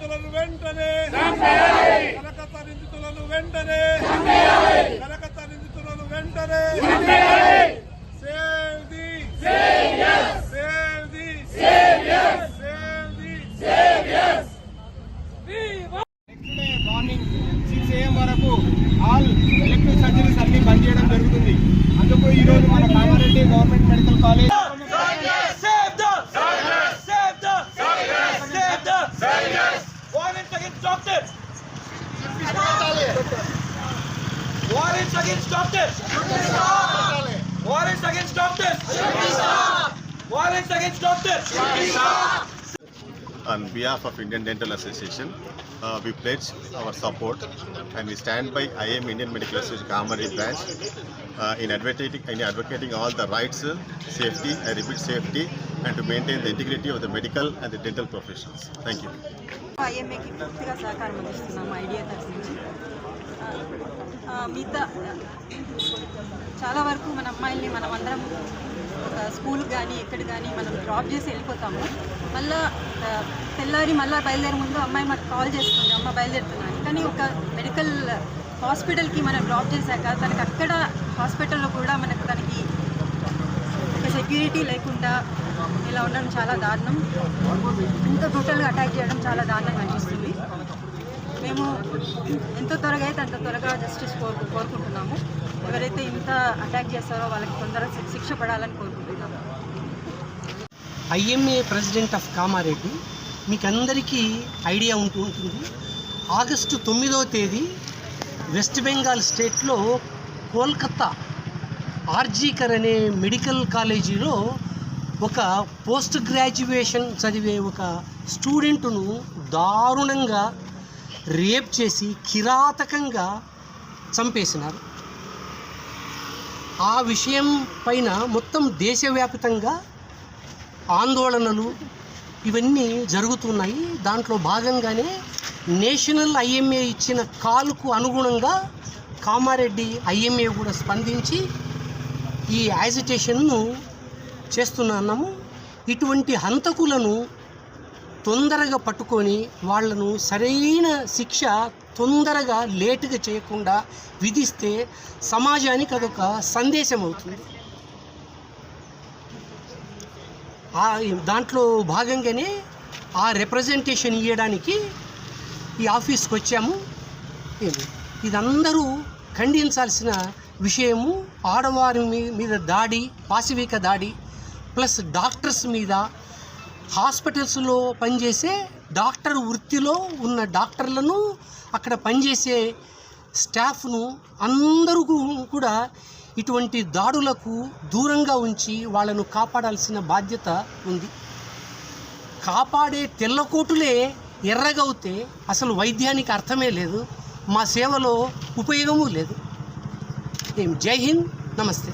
నిందితులను వెంటనే కలకత్తా నిందితులను వెంటనే కలకత్తా నిందితులను వెంటనే the save the save day morning six AM వరకు ఆల్ ఎలక్ట్రిక్ సర్జరీస్ అన్ని బంద్ చేయడం జరుగుతుంది. అందుకు రోజు మన Kamareddy government medical college Violence against doctors! Violence against doctors! Violence against doctors! On behalf of Indian Dental Association, uh, we pledge our support and we stand by IM Indian Medical Association Kamari branch uh, in advocating, in advocating all the rights, uh, safety, I repeat safety, and to maintain the integrity of the medical and the dental professions. Thank you. ఐఎంఏకి పూర్తిగా సహకారం అందిస్తున్నాము idea తరఫు నుంచి ఆ, మిగతా చాలా వరకు మన అమ్మాయిల్ని మనం అందరం ఒక స్కూల్ కానీ ఎక్కడ కానీ మనం డ్రాప్ చేసి వెళ్ళిపోతాము. మళ్ళా తెల్లారి మళ్ళీ బయలుదేరే ముందు అమ్మాయి మనకు కాల్ చేస్తుంది. అమ్మ బయలుదేరుతున్నాను. కానీ ఒక మెడికల్ హాస్పిటల్కి మనం డ్రాప్ చేశాక తనకి అక్కడ హాస్పిటల్లో కూడా మనకు తనకి ఒక సెక్యూరిటీ లేకుండా ఇలా ఉండడం చాలా దారుణం. ఇంత బ్రూటల్గా అటాక్ చేయడం చాలా దారుణంగా అనిపిస్తుంది. మేము ఎంత త్వరగా అయితే అంత త్వరగా జస్టిస్ కోరు కోరుకుంటున్నాము. ఎవరైతే ఇంత అటాక్ చేస్తారో వాళ్ళకి తొందరగా శిక్ష పడాలని కోరుకుంటున్నాము. ఐఎంఏ ప్రెసిడెంట్ ఆఫ్ కామారెడ్డి మీకు అందరికీ ఐడియా ఉంటూ ఉంటుంది. ఆగస్టు తొమ్మిదవ తేదీ వెస్ట్ బెంగాల్ స్టేట్లో కోల్కత్తా ఆర్జీకర్ అనే మెడికల్ కాలేజీలో ఒక పోస్ట్ గ్రాడ్యుయేషన్ చదివే ఒక స్టూడెంట్ను దారుణంగా రేప్ చేసి కిరాతకంగా చంపేసినారు. ఆ విషయం పైన మొత్తం దేశవ్యాప్తంగా ఆందోళనలు ఇవన్నీ జరుగుతున్నాయి. దాంట్లో భాగంగానే నేషనల్ ఐఎంఏ ఇచ్చిన కాల్కు అనుగుణంగా కామారెడ్డి ఐఎంఏ కూడా స్పందించి ఈ యాజిటేషన్ను చేస్తున్నాము ఇటువంటి హంతకులను తొందరగా పట్టుకొని వాళ్ళను సరైన శిక్ష తొందరగా లేటుగా చేయకుండా విధిస్తే సమాజానికి అదొక సందేశం అవుతుంది. దాంట్లో భాగంగానే ఆ రిప్రజెంటేషన్ ఇవ్వడానికి ఈ ఆఫీస్కి వచ్చాము. ఇదందరూ ఖండించాల్సిన విషయము. ఆడవారి మీద దాడి పాశవిక దాడి ప్లస్ డాక్టర్స్ మీద హాస్పిటల్స్లో పనిచేసే డాక్టర్ వృత్తిలో ఉన్న డాక్టర్లను అక్కడ పనిచేసే స్టాఫ్ను అందరూ కూడా ఇటువంటి దాడులకు దూరంగా ఉంచి వాళ్ళను కాపాడాల్సిన బాధ్యత ఉంది. కాపాడే తెల్లకోటులే ఎర్రగవుతే అసలు వైద్యానికి అర్థమే లేదు. మా సేవలో ఉపయోగము లేదు. ఏం? జై హింద్. నమస్తే.